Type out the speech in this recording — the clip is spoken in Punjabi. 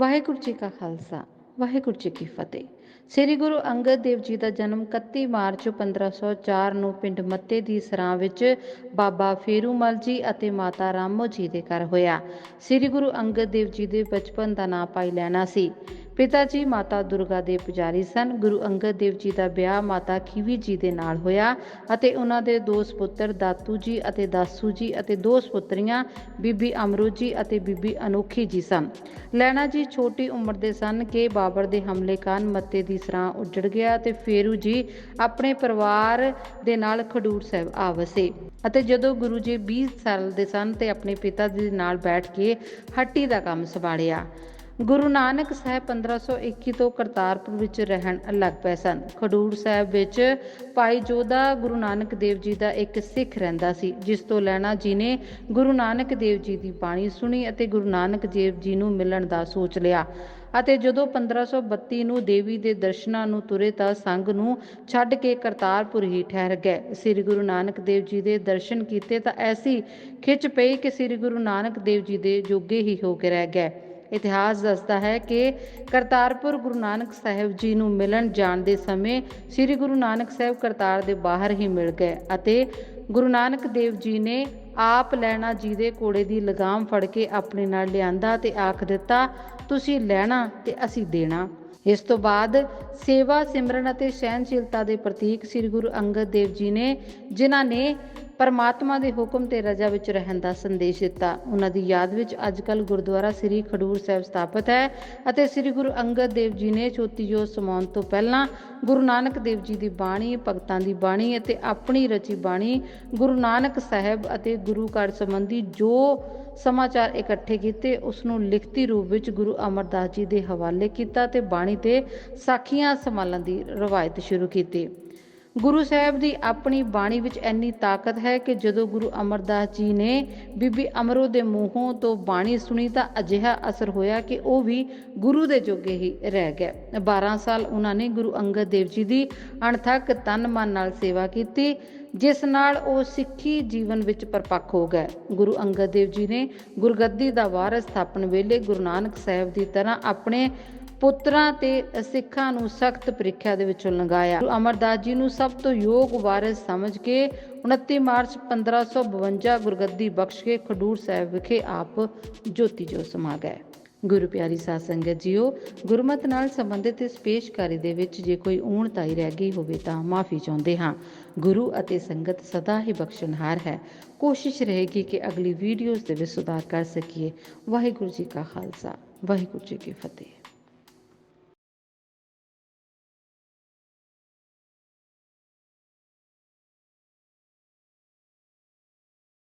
ਵਾਹਿਗੁਰੂ ਜੀ ਕਾ ਖਾਲਸਾ, ਵਾਹਿਗੁਰੂ ਜੀ ਕੀ ਫਤਿਹ। ਸ੍ਰੀ ਗੁਰੂ ਅੰਗਦ ਦੇਵ ਜੀ ਦਾ ਜਨਮ 31 ਮਾਰਚ 1504 ਨੂੰ ਪਿੰਡ ਮੱਤੇ ਦੀ ਸਰਾਂ ਵਿੱਚ ਬਾਬਾ ਫੇਰੂਮਲ ਜੀ ਅਤੇ ਮਾਤਾ ਰਾਮੋ ਜੀ ਦੇ ਘਰ ਹੋਇਆ। ਸ੍ਰੀ ਗੁਰੂ ਅੰਗਦ ਦੇਵ ਜੀ ਦੇ ਬਚਪਨ ਦਾ ਨਾਂ ਪਾਈ ਲੈਣਾ ਸੀ। ਪਿਤਾ ਜੀ ਮਾਤਾ ਦੁਰਗਾ ਦੇ ਪੁਜਾਰੀ ਸਨ। ਗੁਰੂ ਅੰਗਦ ਦੇਵ ਜੀ ਦਾ ਵਿਆਹ ਮਾਤਾ ਖੀਵੀ ਜੀ ਦੇ ਨਾਲ ਹੋਇਆ ਅਤੇ ਉਹਨਾਂ ਦੇ ਦੋ ਸੁਪੁੱਤਰ ਦਾਤੂ ਜੀ ਅਤੇ ਦਾਸੂ ਜੀ ਅਤੇ ਦੋ ਸੁਪੁੱਤਰੀਆਂ, ਬੀਬੀ ਅਮਰੂ ਜੀ ਅਤੇ ਬੀਬੀ ਅਨੋਖੀ ਜੀ ਸਨ। ਲੈਣਾ ਜੀ ਛੋਟੀ ਉਮਰ ਦੇ ਸਨ ਕਿ ਬਾਬਰ ਦੇ ਹਮਲੇ ਕਾਰਨ ਮੱਤੇ ਦੀ ਸਰਾਂ ਉੱਜੜ ਗਿਆ ਤੇ ਫੇਰੂ ਜੀ ਆਪਣੇ ਪਰਿਵਾਰ ਦੇ ਨਾਲ ਖਡੂਰ ਸਾਹਿਬ ਆ ਵਸੇ ਅਤੇ ਜਦੋਂ ਗੁਰੂ ਜੀ 20 ਸਾਲ ਦੇ ਸਨ ਤੇ ਆਪਣੇ ਪਿਤਾ ਜੀ ਦੇ ਨਾਲ ਬੈਠ ਕੇ ਹੱਟੀ ਦਾ ਕੰਮ ਸੰਭਾਲਿਆ। ਗੁਰੂ ਨਾਨਕ ਸਾਹਿਬ 1521 ਤੋਂ ਕਰਤਾਰਪੁਰ ਵਿੱਚ ਰਹਿਣ ਲੱਗ ਪਏ ਸਨ। ਖਡੂਰ ਸਾਹਿਬ ਵਿੱਚ ਭਾਈ ਜੋਧਾ ਗੁਰੂ ਨਾਨਕ ਦੇਵ ਜੀ ਦਾ ਇੱਕ ਸਿੱਖ ਰਹਿੰਦਾ ਸੀ, ਜਿਸ ਤੋਂ ਲੈਣਾ ਜੀ ਨੇ ਗੁਰੂ ਨਾਨਕ ਦੇਵ ਜੀ ਦੀ ਬਾਣੀ ਸੁਣੀ ਅਤੇ ਗੁਰੂ ਨਾਨਕ ਦੇਵ ਜੀ ਨੂੰ ਮਿਲਣ ਦਾ ਸੋਚ ਲਿਆ। ਅਤੇ ਜਦੋਂ 1532 ਨੂੰ ਦੇਵੀ ਦੇ ਦਰਸ਼ਨਾਂ ਨੂੰ ਤੁਰੇ ਤਾਂ ਸੰਗ ਨੂੰ ਛੱਡ ਕੇ ਕਰਤਾਰਪੁਰ ਹੀ ਠਹਿਰ ਗਏ। ਸ੍ਰੀ ਗੁਰੂ ਨਾਨਕ ਦੇਵ ਜੀ ਦੇ ਦਰਸ਼ਨ ਕੀਤੇ ਤਾਂ ਐਸੀ ਖਿੱਚ ਪਈ ਕਿ ਸ੍ਰੀ ਗੁਰੂ ਨਾਨਕ ਦੇਵ ਜੀ ਦੇ ਜੋਗੇ ਹੀ ਹੋ ਕੇ ਰਹਿ ਗਏ। ਇਤਿਹਾਸ ਦੱਸਦਾ ਹੈ ਕਿ ਕਰਤਾਰਪੁਰ ਗੁਰੂ ਨਾਨਕ ਸਾਹਿਬ ਜੀ ਨੂੰ ਮਿਲਣ ਜਾਣ ਦੇ ਸਮੇਂ ਸ੍ਰੀ ਗੁਰੂ ਨਾਨਕ ਸਾਹਿਬ ਕਰਤਾਰ ਦੇ ਬਾਹਰ ਹੀ ਮਿਲ ਗਏ ਅਤੇ ਗੁਰੂ ਨਾਨਕ ਦੇਵ ਜੀ ਨੇ ਆਪ ਲੈਣਾ ਜੀ ਦੇ ਕੋੜੇ ਦੀ ਲਗਾਮ ਫੜ ਕੇ ਆਪਣੇ ਨਾਲ ਲਿਆਂਦਾ ਤੇ ਆਖ ਦਿੱਤਾ, ਤੁਸੀਂ ਲੈਣਾ ਤੇ ਅਸੀਂ ਦੇਣਾ। ਇਸ ਤੋਂ ਬਾਅਦ ਸੇਵਾ ਸਿਮਰਨ ਅਤੇ ਸਹਿਨਸ਼ੀਲਤਾ ਦੇ ਪ੍ਰਤੀਕ ਸ੍ਰੀ ਗੁਰੂ ਅੰਗਦ ਦੇਵ ਜੀ ਨੇ, ਜਿਨ੍ਹਾਂ ਨੇ ਪਰਮਾਤਮਾ ਦੇ ਹੁਕਮ ਤੇ ਰਜਾ ਵਿੱਚ ਰਹਿਣ ਦਾ ਸੰਦੇਸ਼ ਦਿੱਤਾ। ਉਹਨਾਂ ਦੀ ਯਾਦ ਵਿੱਚ ਅੱਜਕੱਲ ਗੁਰਦੁਆਰਾ ਸ੍ਰੀ ਖਡੂਰ ਸਾਹਿਬ ਸਥਾਪਿਤ ਹੈ ਅਤੇ ਸ੍ਰੀ ਗੁਰੂ ਅੰਗਦ ਦੇਵ ਜੀ ਨੇ ਚੋਤੀ ਜੋ ਸਮਾਉਣ ਤੋਂ ਪਹਿਲਾਂ ਗੁਰੂ ਨਾਨਕ ਦੇਵ ਜੀ ਦੀ ਬਾਣੀ, ਭਗਤਾਂ ਦੀ ਬਾਣੀ ਅਤੇ ਆਪਣੀ ਰਚੀ ਬਾਣੀ ਗੁਰੂ ਨਾਨਕ ਸਾਹਿਬ ਅਤੇ ਗੁਰੂ ਘਰ ਸੰਬੰਧੀ ਜੋ ਸਮਾਚਾਰ ਇਕੱਠੇ ਕੀਤੇ ਉਸ ਨੂੰ ਲਿਖਤੀ ਰੂਪ ਵਿੱਚ ਗੁਰੂ ਅਮਰਦਾਸ ਜੀ ਦੇ ਹਵਾਲੇ ਕੀਤਾ ਤੇ ਬਾਣੀ ਤੇ ਸਾਖੀਆਂ ਸੰਭਾਲਣ ਦੀ ਰਵਾਇਤ ਸ਼ੁਰੂ ਕੀਤੀ। ਗੁਰੂ ਸਾਹਿਬ ਦੀ ਆਪਣੀ ਬਾਣੀ ਵਿੱਚ ਇੰਨੀ ਤਾਕਤ ਹੈ ਕਿ ਜਦੋਂ ਗੁਰੂ ਅਮਰਦਾਸ ਜੀ ਨੇ ਬੀਬੀ ਅਮਰੋ ਦੇ ਮੂੰਹੋਂ ਤੋਂ ਬਾਣੀ ਸੁਣੀ ਤਾਂ ਅਜਿਹਾ ਅਸਰ ਹੋਇਆ ਕਿ ਉਹ ਵੀ ਗੁਰੂ ਦੇ ਜੋਗੇ ਹੀ ਰਹਿ ਗਏ। 12 ਸਾਲ ਉਹਨਾਂ ਨੇ ਗੁਰੂ ਅੰਗਦ ਦੇਵ ਜੀ ਦੀ ਅਣਥੱਕ ਤਨ ਮਨ ਨਾਲ ਸੇਵਾ ਕੀਤੀ, ਜਿਸ ਨਾਲ ਉਹ ਸਿੱਖੀ ਜੀਵਨ ਵਿੱਚ ਪਰਪੱਕ ਹੋ ਗਏ। ਗੁਰੂ ਅੰਗਦ ਦੇਵ ਜੀ ਨੇ ਗੁਰਗੱਦੀ ਦਾ ਵਾਰਸ ਸਥਾਪਨ ਵੇਲੇ ਗੁਰੂ ਨਾਨਕ ਸਾਹਿਬ ਦੀ ਤਰ੍ਹਾਂ ਆਪਣੇ ਪੁੱਤਰਾਂ ਤੇ ਸਿੱਖਾਂ ਨੂੰ ਸਖਤ ਪ੍ਰੀਖਿਆ ਦੇ ਵਿੱਚੋਂ ਲੰਘਾਇਆ। ਗੁਰੂ ਅਮਰਦਾਸ ਜੀ ਨੂੰ ਸਭ ਤੋਂ ਯੋਗ ਵਾਰਿਸ ਸਮਝ ਕੇ 29 ਮਾਰਚ 1552 ਗੁਰਗੱਦੀ ਬਖਸ਼ ਕੇ ਖਡੂਰ ਸਾਹਿਬ ਵਿਖੇ ਆਪ ਜੋਤੀ ਜੋ ਸਮਾ ਗਏ। ਗੁਰੂ ਪਿਆਰੀ ਸਾਧ ਸੰਗਤ ਜੀਓ, ਗੁਰਮਤ ਨਾਲ ਸੰਬੰਧਿਤ ਇਸ ਪੇਸ਼ਕਾਰੀ ਦੇ ਵਿੱਚ ਜੇ ਕੋਈ ਊਣਤਾਈ ਰਹਿ ਗਈ ਹੋਵੇ ਤਾਂ ਮਾਫੀ ਚਾਹੁੰਦੇ ਹਾਂ। ਗੁਰੂ ਅਤੇ ਸੰਗਤ ਸਦਾ ਹੀ ਬਖਸ਼ਣਹਾਰ ਹੈ। ਕੋਸ਼ਿਸ਼ ਰਹੇਗੀ ਕਿ ਅਗਲੀ ਵੀਡੀਓਜ਼ ਦੇ ਵਿੱਚ ਸੁਧਾਰ ਕਰ ਸਕੀਏ। ਵਾਹਿਗੁਰੂ ਜੀ ਕਾ ਖਾਲਸਾ, ਵਾਹਿਗੁਰੂ ਜੀ ਕੀ ਫਤਿਹ।